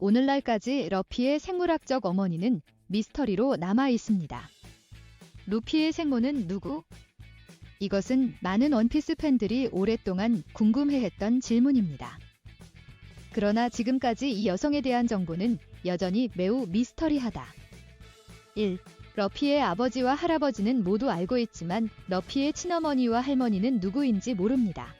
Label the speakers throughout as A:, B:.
A: 오늘날까지 러피의 생물학적 어머니는 미스터리로 남아 있습니다. 루피의 생모는 누구? 이것은 많은 원피스 팬들이 오랫동안 궁금해했던 질문입니다. 그러나 지금까지 이 여성에 대한 정보는 여전히 매우 미스터리하다. 1. 러피의 아버지와 할아버지는 모두 알고 있지만 러피의 친어머니와 할머니는 누구인지 모릅니다.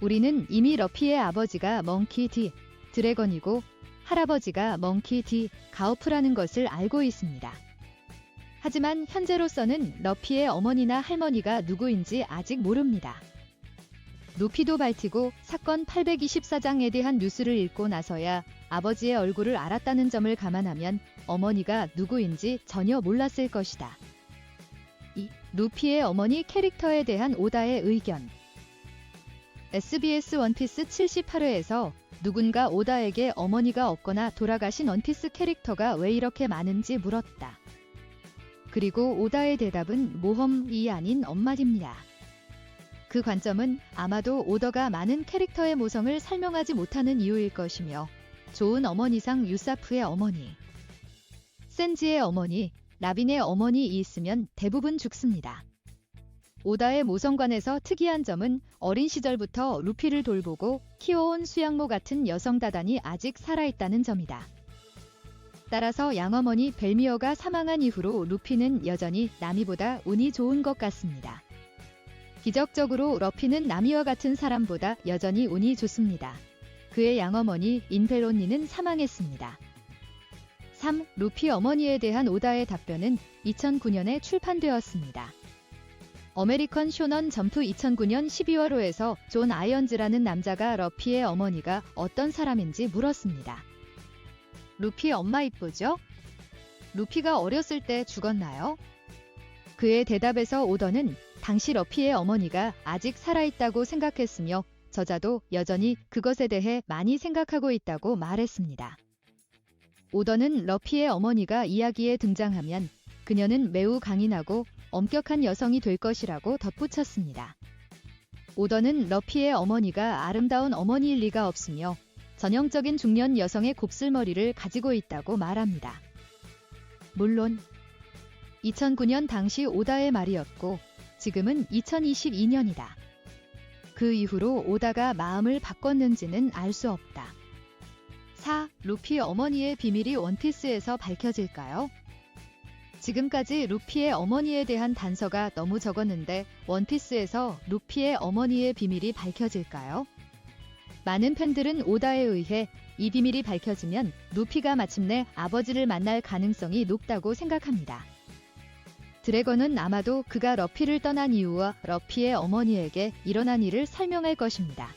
A: 우리는 이미 러피의 아버지가 멍키 디 드래건이고 할아버지가 멍키 디 가우프라는 것을 알고 있습니다. 하지만 현재로서는 러피의 어머니나 할머니가 누구인지 아직 모릅니다. 루피도 발티고 사건 824장에 대한 뉴스를 읽고 나서야 아버지의 얼굴을 알았다는 점을 감안하면 어머니가 누구인지 전혀 몰랐을 것이다. 2. 루피의 어머니 캐릭터에 대한 오다의 의견 SBS 원피스 78회에서 누군가 오다에게 어머니가 없거나 돌아가신 원피스 캐릭터가 왜 이렇게 많은지 물었다. 그리고 오다의 대답은 모험이 아닌 엄마입니다. 그 관점은 아마도 오더가 많은 캐릭터의 모성을 설명하지 못하는 이유일 것이며 좋은 어머니상 유사프의 어머니, 센지의 어머니, 라빈의 어머니 있으면 대부분 죽습니다. 오다의 모성관에서 특이한 점은 어린 시절부터 루피를 돌보고 키워온 수양모 같은 여성 다단이 아직 살아있다는 점이다. 따라서 양어머니 벨미어가 사망한 이후로 루피는 여전히 나미보다 운이 좋은 것 같습니다. 기적적으로 러피는 나미와 같은 사람보다 여전히 운이 좋습니다. 그의 양어머니 인벨론니는 사망했습니다. 3. 루피 어머니에 대한 오다의 답변은 2009년에 출판되었습니다. 어메리컨 쇼넌 점프 2009년 12월호에서 존 아이언즈라는 남자가 러피의 어머니가 어떤 사람인지 물었습니다. 루피 엄마 이쁘죠? 루피가 어렸을 때 죽었나요? 그의 대답에서 오더는 당시 러피의 어머니가 아직 살아있다고 생각했으며 저자도 여전히 그것에 대해 많이 생각하고 있다고 말했습니다. 오더는 러피의 어머니가 이야기에 등장하면 그녀는 매우 강인하고 엄격한 여성이 될 것이라고 덧붙였습니다. 오더는 러피의 어머니가 아름다운 어머니일 리가 없으며 전형적인 중년 여성의 곱슬머리를 가지고 있다고 말합니다. 물론 2009년 당시 오다의 말이었고 지금은 2022년이다. 그 이후로 오다가 마음을 바꿨는지는 알 수 없다. 4. 루피 어머니의 비밀이 원피스에서 밝혀질까요? 지금까지 루피의 어머니에 대한 단서가 너무 적었는데 원피스에서 루피의 어머니의 비밀이 밝혀질까요? 많은 팬들은 오다에 의해 이 비밀이 밝혀지면 루피가 마침내 아버지를 만날 가능성이 높다고 생각합니다. 드래건은 아마도 그가 러피를 떠난 이유와 러피의 어머니에게 일어난 일을 설명할 것입니다.